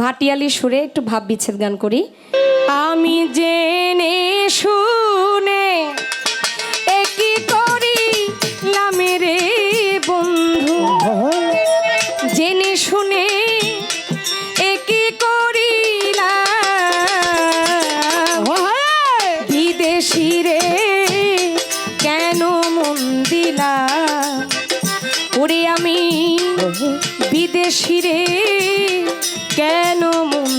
ভাটিয়ালি সুরে একটু ভাব বিচ্ছেদ গান করি। আমি জেনে শুনে একই করি রে বন্ধু। জেনে শুনে একই করিলাম। বিদেশি রে কেন মন দিলাম? ওরে আমি বিদেশি রে কেন মন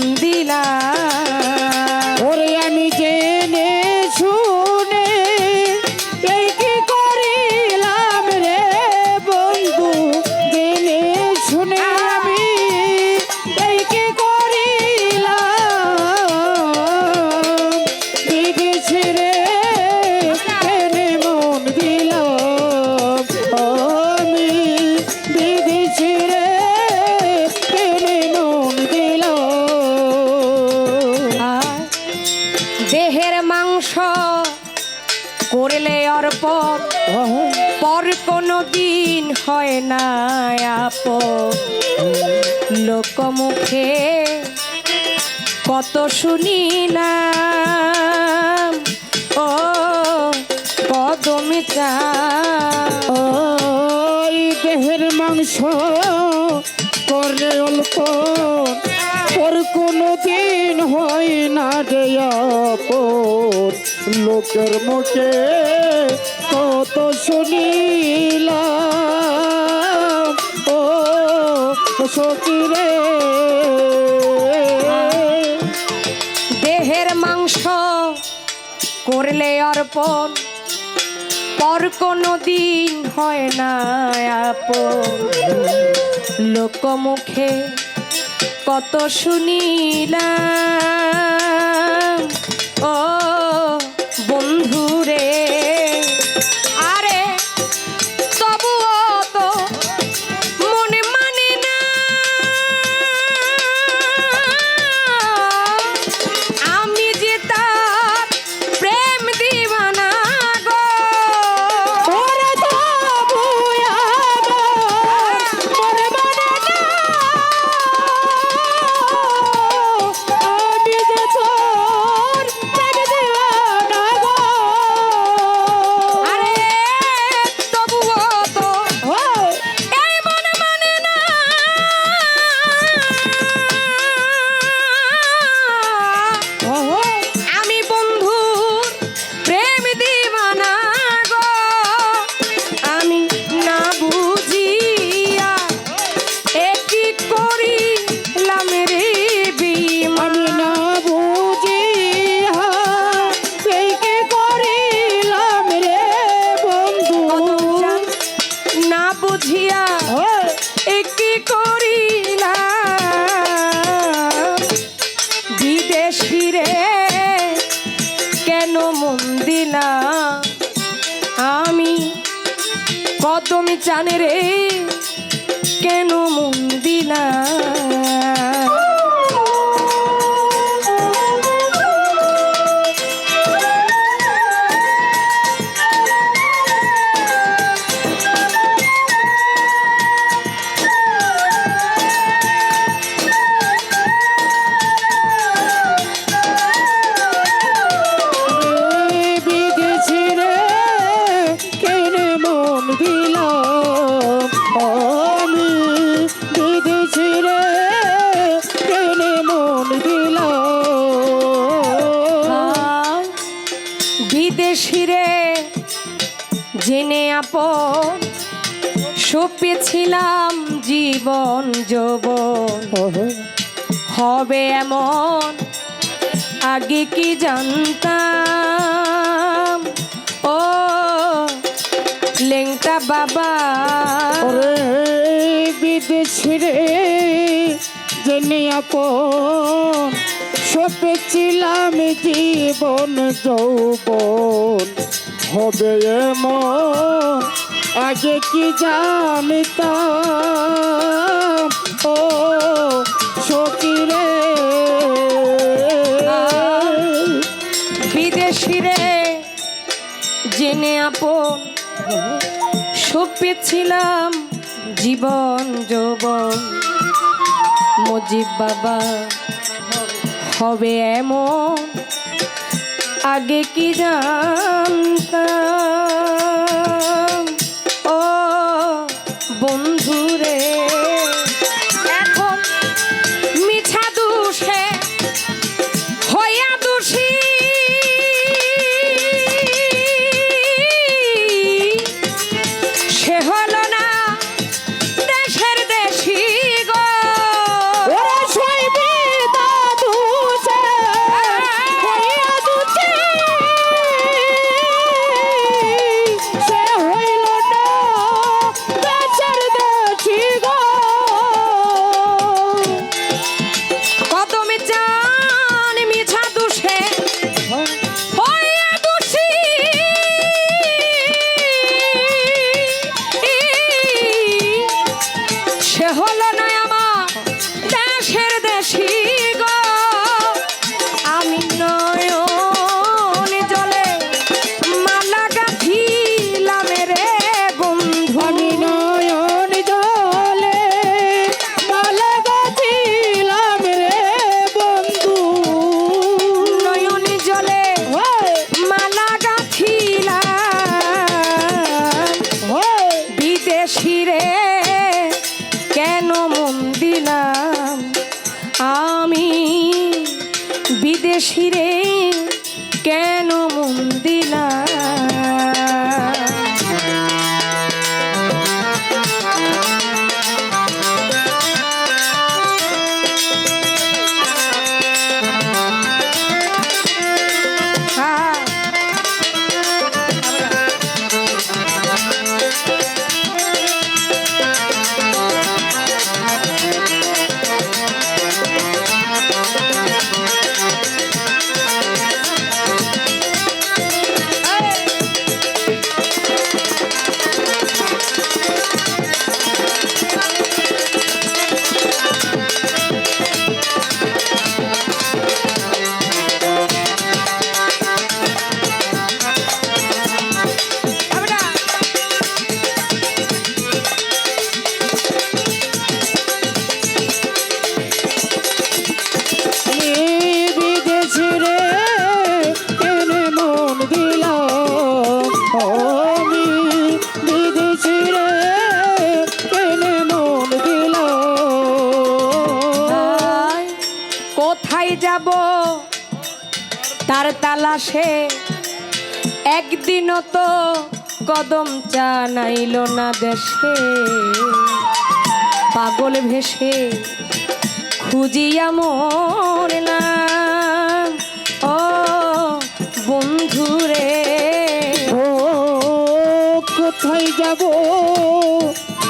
হয় লোকমুখে কত শুনিলাম। ও কদমে চা ওই দেহের মাংস করলে অল্প। ওর কোনো দিন হয় না রে। লোকের মুখে কত শুনিলাম সকিরে দেহের মাংস করলে অর্পণ, পর কোনো দিন হয় না আপন। লোকমুখে কত শুনিলাম, ও বুঝিয়া একটি করিলাম। বিদেশি রে কেন মন দিলাম আমি কদমি কেন মন দিলাম জেনে আপন সপেছিলাম জীবন যৌবন। হবে এমন আগে কি জানতাম? ও লেংটা বাবা। বিদেশি জেনে আপন সপেছিলাম জীবন যৌবন। হবে এমন? আগে কি জানিতাম? ও সকিরে বিদেশিরে জেনে আপন, সপেছিলাম জীবন যৌবন। মজিব বাবা, হবে এমন? আগে কি জানতাম? তার তালাশে। একদিনও তো কদম চানাইল না দেশে। পাগল ভেসে খুঁজিয়া মন না ও বন্ধুরে। ও, কোথায় যাব?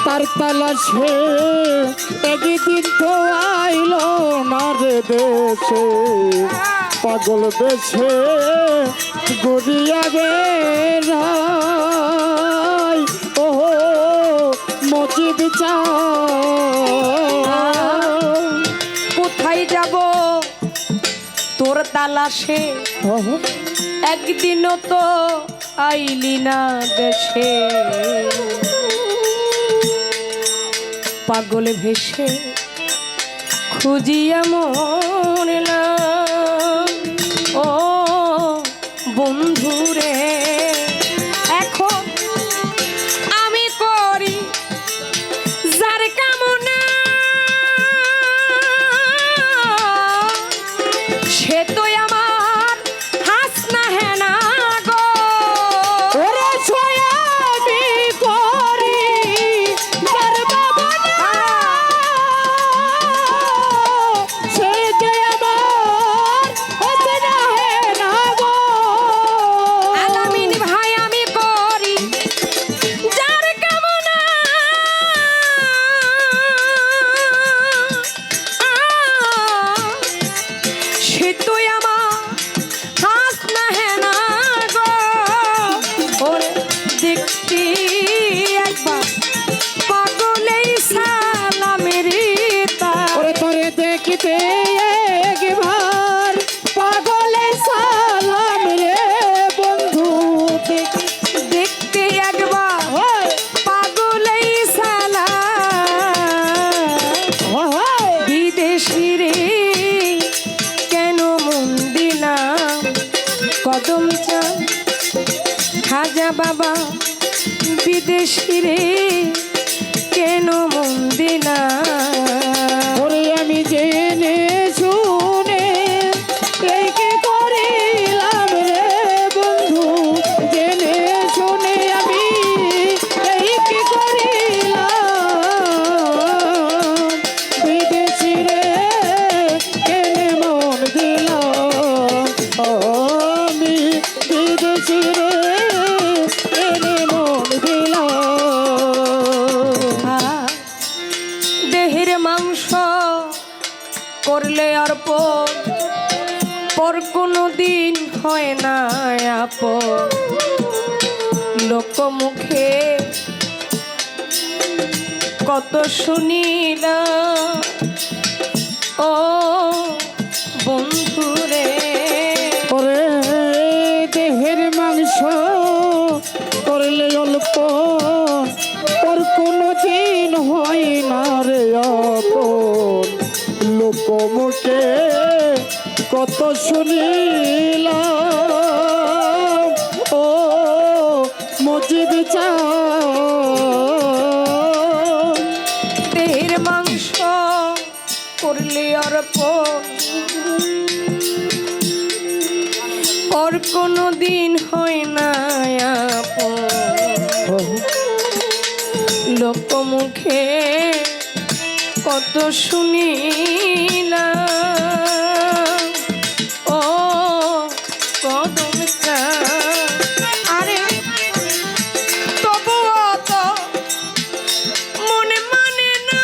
তার তালাশে একদিন তো আইল না দেশে। পাগল বেছে গড়িয়া বেড়াই ও মজি কোথায় যাব? তোর তালাশে। একদিনও তো আইলি না দেশে। পাগল ভেসে খুঁজিয়া মনে না মানুষ করলে আর পর পর কোনো দিন হয় না আপ লোক মুখে কত শুনিলা ও বন্ধুরে ওরে দেহের মাংস করলে অল্প ওর কোনো দিন হয় না আপন লোকমুখে কত শুনিলাম। ও মজিদ বিচার মাংস করলি অর্পণ আর কোনো দিন হয় না লোকমুখে কত শুনি না ও কদম আরে তবু অত মনে মানে না।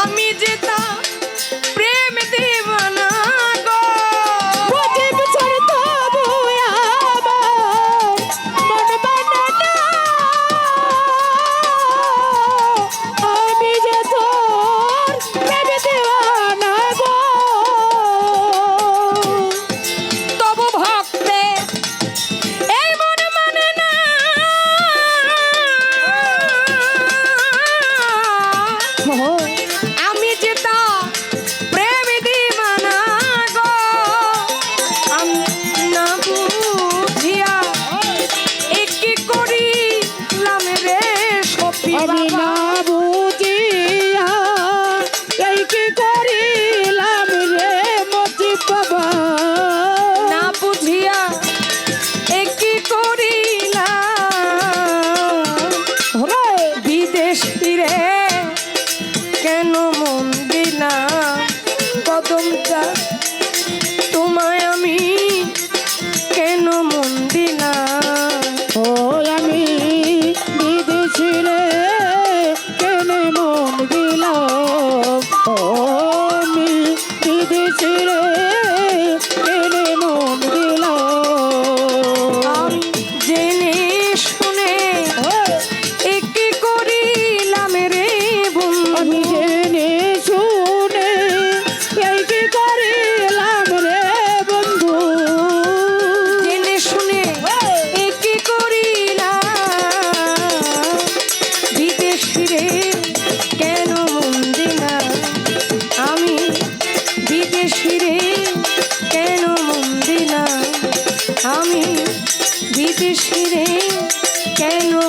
আমি যে তা প্রেম দিয়ে Oh. বিদেশি রে? কেন